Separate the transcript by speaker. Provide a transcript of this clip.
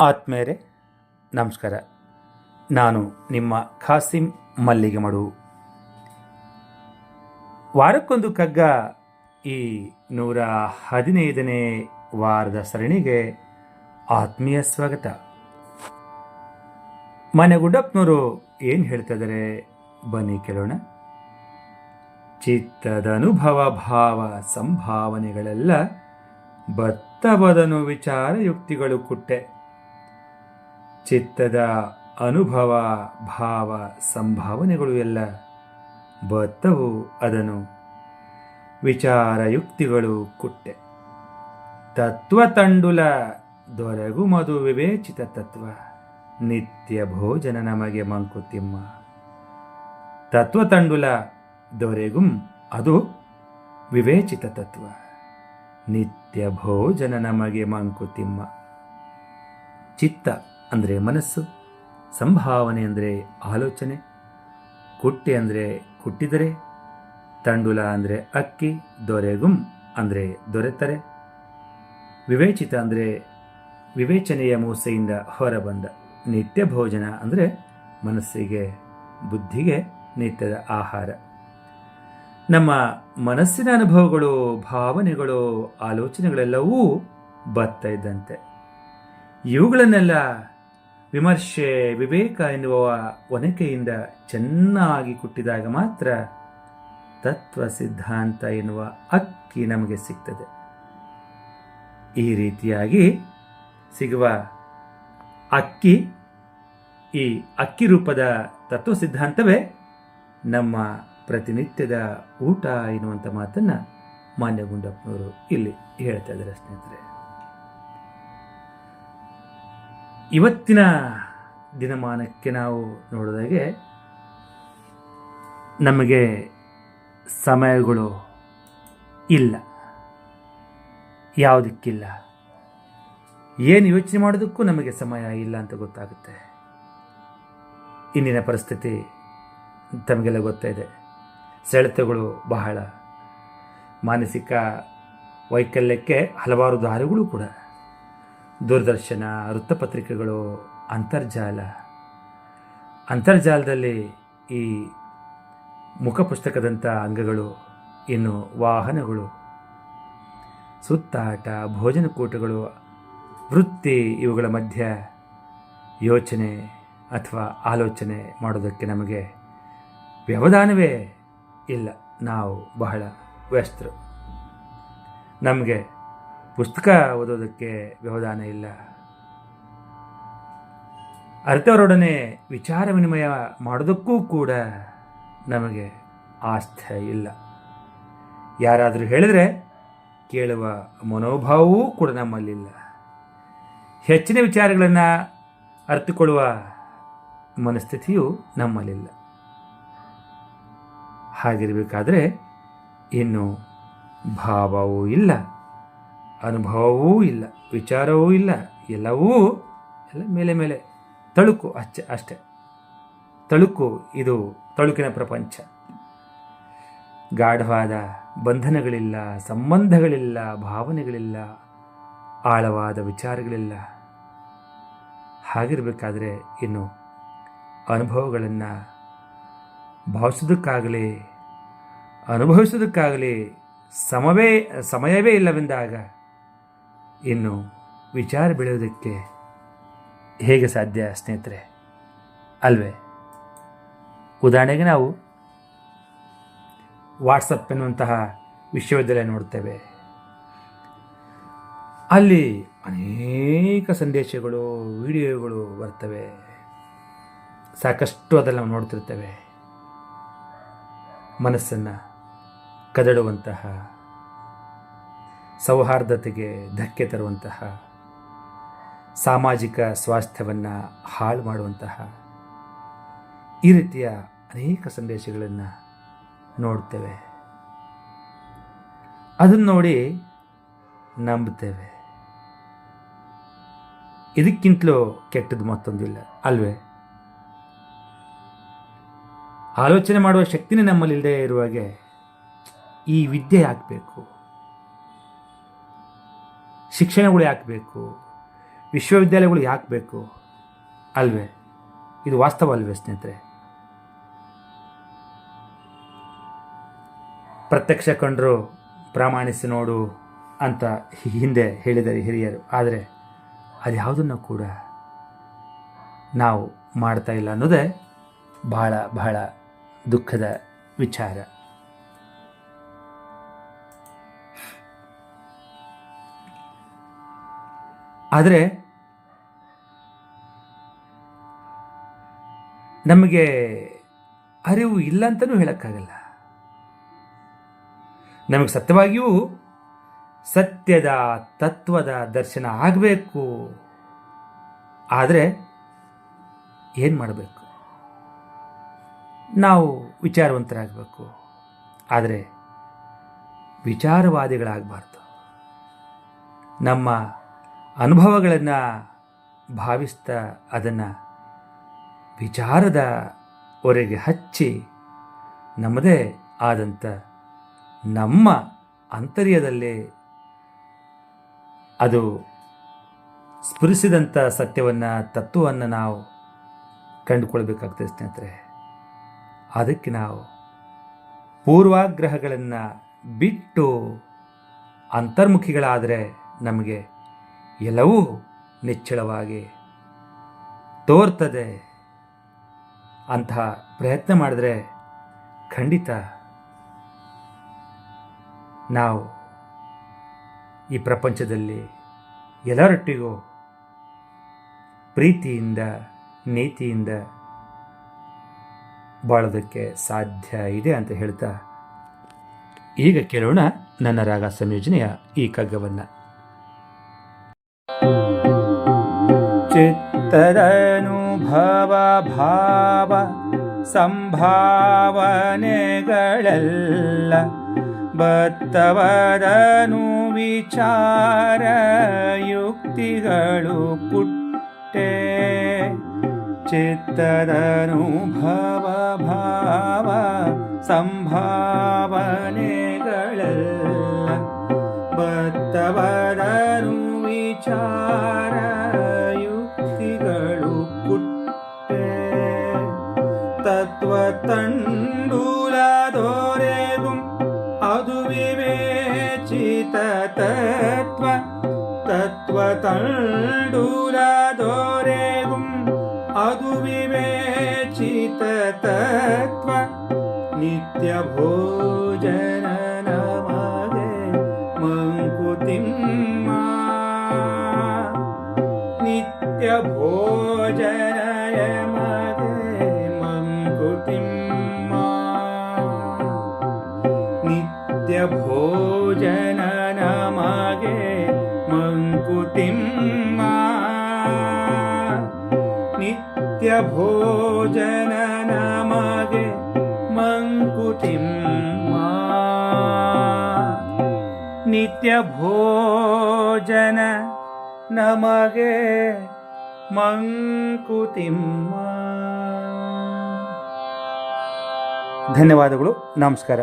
Speaker 1: ಆತ್ಮೇರೆ, ನಮಸ್ಕಾರ. ನಾನು ನಿಮ್ಮ ಖಾಸಿಂ ಮಲ್ಲಿಗೆ ಮಡು ವಾರಕ್ಕೊಂದು ಕಗ್ಗ ಈ ನೂರ ಹದಿನೈದನೇ ವಾರದ ಸರಣಿಗೆ ಆತ್ಮೀಯ ಸ್ವಾಗತ. ಮನೆ ಗುಡ್ಡಪ್ಪನವರು ಏನು ಹೇಳ್ತಿದ್ದಾರೆ ಬನ್ನಿ ಕೇಳೋಣ. ಚಿತ್ತದ ಅನುಭವ, ಭಾವ, ಸಂಭಾವನೆಗಳೆಲ್ಲ ಬತ್ತಬದನು ವಿಚಾರ ಯುಕ್ತಿಗಳು ಕುಟ್ಟೆ. ಚಿತ್ತದ ಅನುಭವ, ಭಾವ, ಸಂಭಾವನೆಗಳು ಎಲ್ಲ ಬತ್ತವು ಅದನು ವಿಚಾರ ಯುಕ್ತಿಗಳು ಕುಟ್ಟೆ. ತತ್ವ ತಂಡುಲ ದೊರಗು ಮಧು ವಿವೇಚಿತ ತತ್ವ. ನಿತ್ಯ ಭೋಜನ ನಮಗೆ ಮಂಕುತಿಮ್ಮ. ತತ್ವ ತಂಡುಲ ದೊರೆಗುಂ ಅದು ವಿವೇಚಿತ ತತ್ವ. ನಿತ್ಯ ಭೋಜನ ನಮಗೆ ಮಂಕುತಿಮ್ಮ. ಚಿತ್ತ. ಅಂದರೆ ಮನಸ್ಸು, ಸಂಭಾವನೆ ಅಂದರೆ ಆಲೋಚನೆ, ಕುಟ್ಟಿ ಅಂದರೆ ಕುಟ್ಟಿದರೆ, ತಂಡುಲ ಅಂದರೆ ಅಕ್ಕಿ, ದೊರೆಗುಂ ಅಂದರೆ ದೊರೆತರೆ. ವಿವೇಚಿತ ಅಂದರೆ ವಿವೇಚನೆಯ ಮೂಸೆಯಿಂದ ಹೊರಬಂದ ನಿತ್ಯ ಭೋಜನ ಅಂದರೆ ಮನಸ್ಸಿಗೆ, ಬುದ್ಧಿಗೆ ನಿತ್ಯದ ಆಹಾರ. ನಮ್ಮ ಮನಸ್ಸಿನ ಅನುಭವಗಳು, ಭಾವನೆಗಳು, ಆಲೋಚನೆಗಳೆಲ್ಲವೂ ಬರ್ತಾ ಇದ್ದಂತೆ. ಇವುಗಳನ್ನೆಲ್ಲ ವಿಮರ್ಶೆ ವಿವೇಕ ಎನ್ನುವ ಒನಕೆಯಿಂದ ಚೆನ್ನಾಗಿ ಕುಟ್ಟಿದಾಗ ಮಾತ್ರ ತತ್ವ ಸಿದ್ಧಾಂತ ಎನ್ನುವ ಅಕ್ಕಿ ನಮಗೆ ಸಿಗ್ತದೆ. ಈ ರೀತಿಯಾಗಿ ಸಿಗುವ ಅಕ್ಕಿ, ಈ ಅಕ್ಕಿ ರೂಪದ ತತ್ವ ಸಿದ್ಧಾಂತವೇ ನಮ್ಮ ಪ್ರತಿನಿತ್ಯದ ಊಟ ಎನ್ನುವಂಥ ಮಾತನ್ನು ಮಾನ್ಯ ಗುಂಡಪ್ಪನವರು ಇಲ್ಲಿ ಹೇಳ್ತಾ ಇದ್ದಾರೆ ಸ್ನೇಹಿತರೆ. ಇವತ್ತಿನ ದಿನಮಾನಕ್ಕೆ ನಾವು ನೋಡಿದಾಗೆ ನಮಗೆ ಸಮಯಗಳು ಇಲ್ಲ. ಯಾವುದಕ್ಕಿಲ್ಲ. ಏನು ಯೋಚನೆ ಮಾಡೋದಕ್ಕೂ ನಮಗೆ ಸಮಯ ಇಲ್ಲ ಅಂತ ಗೊತ್ತಾಗುತ್ತೆ. ಇಂದಿನ ಪರಿಸ್ಥಿತಿ ತಮಗೆಲ್ಲ ಗೊತ್ತಾಯಿದೆ ಸೆಳೆತಗಳು ಬಹಳ ಮಾನಸಿಕ ವೈಕಲ್ಯಕ್ಕೆ ಹಲವಾರು ದಾರಿಗಳು ಕೂಡ. ದೂರದರ್ಶನ, ವೃತ್ತಪತ್ರಿಕೆಗಳು, ಅಂತರ್ಜಾಲ. ಅಂತರ್ಜಾಲದಲ್ಲಿ ಈ ಮುಖಪುಸ್ತಕದಂಥ ಅಂಗಗಳು, ಇನ್ನು ವಾಹನಗಳು, ಸುತ್ತಾಟ ಭೋಜನಕೂಟಗಳು ವೃತ್ತಿ ಇವುಗಳ ಮಧ್ಯ ಯೋಚನೆ ಅಥವಾ ಆಲೋಚನೆ ಮಾಡೋದಕ್ಕೆ ನಮಗೆ ವ್ಯವಧಾನವೇ ಇಲ್ಲ. ನಾವು ಬಹಳ ವ್ಯಸ್ತರು. ನಮಗೆ ಪುಸ್ತಕ ಓದೋದಕ್ಕೆ ವ್ಯವಧಾನ ಇಲ್ಲ. ಅರ್ಥವರೊಡನೆ ವಿಚಾರ ವಿನಿಮಯ ಮಾಡೋದಕ್ಕೂ ಕೂಡ ನಮಗೆ ಆಸ್ಥೆ ಇಲ್ಲ. ಯಾರಾದರೂ ಹೇಳಿದರೆ ಕೇಳುವ ಮನೋಭಾವವೂ ಕೂಡ ನಮ್ಮಲ್ಲಿಲ್ಲ. ಹೆಚ್ಚಿನ ವಿಚಾರಗಳನ್ನು ಅರ್ಥಕೊಳ್ಳುವ ಮನಸ್ಥಿತಿಯು ನಮ್ಮಲ್ಲಿಲ್ಲ. ಹಾಗಿರಬೇಕಾದ್ರೆ ಇನ್ನು ಭಾವವೂ ಇಲ್ಲ. ಅನುಭವವೂ ಇಲ್ಲ, ವಿಚಾರವೂ ಇಲ್ಲ, ಎಲ್ಲವೂ ಎಲ್ಲ ಮೇಲೆ ಮೇಲೆ ತಳುಕು ಅಷ್ಟೆ ಅಷ್ಟೆ. ತಳುಕು ಇದು ತಳುಕಿನ ಪ್ರಪಂಚ. ಗಾಢವಾದ ಬಂಧನಗಳಿಲ್ಲ, ಸಂಬಂಧಗಳಿಲ್ಲ, ಭಾವನೆಗಳಿಲ್ಲ, ಆಳವಾದ ವಿಚಾರಗಳಿಲ್ಲ. ಹಾಗಿರಬೇಕಾದ್ರೆ ಇನ್ನು ಅನುಭವಗಳನ್ನು ಭಾವಿಸೋದಕ್ಕಾಗಲಿ ಅನುಭವಿಸೋದಕ್ಕಾಗಲಿ ಸಮವೇ, ಸಮಯವೇ ಇಲ್ಲವೆಂದಾಗ ಇನ್ನು ವಿಚಾರ ಬೆಳೆಯೋದಕ್ಕೆ ಹೇಗೆ ಸಾಧ್ಯ ಸ್ನೇಹಿತರೆ? ಅಲ್ವೇ? ಉದಾಹರಣೆಗೆ ನಾವು ವಾಟ್ಸಪ್ ಎನ್ನುವಂತಹ ವಿಶ್ವವಿದ್ಯಾಲಯ ನೋಡ್ತೇವೆ ಅಲ್ಲಿ ಅನೇಕ ಸಂದೇಶಗಳು, ವಿಡಿಯೋಗಳು ಬರ್ತವೆ. ಸಾಕಷ್ಟು ಅದನ್ನು ನಾವು ನೋಡ್ತಿರ್ತೇವೆ. ಮನಸ್ಸನ್ನು ಕದಡುವಂತಹ ಸೌಹಾರ್ದತೆಗೆ ಧಕ್ಕೆ ತರುವಂತಹ ಸಾಮಾಜಿಕ ಸ್ವಾಸ್ಥ್ಯವನ್ನು ಹಾಳು ಮಾಡುವಂತಹ ಈ ರೀತಿಯ ಅನೇಕ ಸಂದೇಶಗಳನ್ನು ನೋಡ್ತೇವೆ. ಅದನ್ನು ನೋಡಿ ನಂಬುತ್ತೇವೆ ಇದಕ್ಕಿಂತಲೂ ಕೆಟ್ಟದ್ದು ಮತ್ತೊಂದಿಲ್ಲ ಅಲ್ವೇ? ಆಲೋಚನೆ ಮಾಡುವ ಶಕ್ತಿನೇ ನಮ್ಮಲ್ಲಿಲ್ಲದೆ ಇರುವಾಗೆ ಈ ವಿದ್ಯೆ ಯಾಕೆ ಬೇಕು ಶಿಕ್ಷಣಗಳು ಯಾಕೆ ಬೇಕು? ವಿಶ್ವವಿದ್ಯಾಲಯಗಳು ಯಾಕೆ ಬೇಕು? ಅಲ್ವೇ? ಇದು ವಾಸ್ತವ ಅಲ್ವೇ ಸ್ನೇಹಿತರೆ? ಪ್ರತ್ಯಕ್ಷ ಕಂಡರು ಪ್ರಾಮಾಣಿಸಿ ನೋಡು ಅಂತ ಹಿಂದೆ ಹೇಳಿದರೆ ಹಿರಿಯರು. ಆದರೆ ಅದ್ಯಾವುದನ್ನು ಕೂಡ ನಾವು ಮಾಡ್ತಾ ಇಲ್ಲ ಅನ್ನೋದೇ ಬಹಳ ಬಹಳ ದುಃಖದ ವಿಚಾರ. ಆದರೆ ನಮಗೆ ಅರಿವು ಇಲ್ಲ ಅಂತಲೂ ಹೇಳೋಕ್ಕಾಗಲ್ಲ. ನಮಗೆ ಸತ್ಯವಾಗಿಯೂ ಸತ್ಯದ ತತ್ವದ ದರ್ಶನ ಆಗಬೇಕು. ಆದರೆ ಏನು ಮಾಡಬೇಕು? ನಾವು ವಿಚಾರವಂತರಾಗಬೇಕು. ಆದರೆ ವಿಚಾರವಾದಿಗಳಾಗಬಾರ್ದು. ನಮ್ಮ ಅನುಭವಗಳನ್ನು ಭಾವಿಸ್ತಾ ಅದನ್ನು ವಿಚಾರದ ಹೊರೆಗೆ ಹಚ್ಚಿ ನಮ್ಮದೇ ಆದಂಥ ನಮ್ಮ ಅಂತರ್ಯದಲ್ಲಿ ಅದು ಸ್ಫುರಿಸಿದಂಥ ಸತ್ಯವನ್ನು, ತತ್ವವನ್ನು ನಾವು ಕಂಡುಕೊಳ್ಬೇಕಾಗ್ತದೆ ಸ್ನೇಹಿತರೆ. ಅದಕ್ಕೆ ನಾವು ಪೂರ್ವಾಗ್ರಹಗಳನ್ನು ಬಿಟ್ಟು ಅಂತರ್ಮುಖಿಗಳಾದರೆ ನಮಗೆ ಎಲ್ಲವೂ ನಿಚ್ಚಳವಾಗಿ ತೋರ್ತದೆ ಅಂತ ಪ್ರಯತ್ನ ಮಾಡಿದ್ರೆ ಖಂಡಿತ ನಾವು ಈ ಪ್ರಪಂಚದಲ್ಲಿ ಎಲ್ಲರೊಟ್ಟಿಗೂ ಪ್ರೀತಿಯಿಂದ, ನೀತಿಯಿಂದ ಬಾಳೋದಕ್ಕೆ ಸಾಧ್ಯ ಇದೆ ಅಂತ ಹೇಳ್ತಾ ಈಗ ಕೇಳೋಣ ನನ್ನ ರಾಗ ಸಂಯೋಜನೆಯ ಈ ಕಗ್ಗವನ್ನು ಚಿತ್ತದನುಭವ ಭಾವ ಸಂಭಾವನೆಗಳೆಲ್ಲ ಬತ್ತವದನು ವಿಚಾರ ಯುಕ್ತಿಗಳು ಪುಟ್ಟೆ. ಚಿತ್ತದನುಭವ ಭಾವ ಸಂಭಾವನೆಗಳೆಲ್ಲ ಬತ್ತವದನು ವಿಚಾರ विवेचिततत्त्व तत्त्वतण्डूरादोरेवम् अदुविवेचिततत्त्व नित्यभोजनवे मं पुतिम् मा। नित्यभोज ಭೋಜನ ನಮಗೆ ಮಂಕುತಿಮ್ಮ. ನಿತ್ಯ ಭೋಜನ ನಮಗೆ ಮಂಕುತಿಮ್ಮ. ನಿತ್ಯ ಭೋಜನ ನಮಗೆ ಮಂಕುತಿಮ್ಮ. ಧನ್ಯವಾದಗಳು ನಮಸ್ಕಾರ.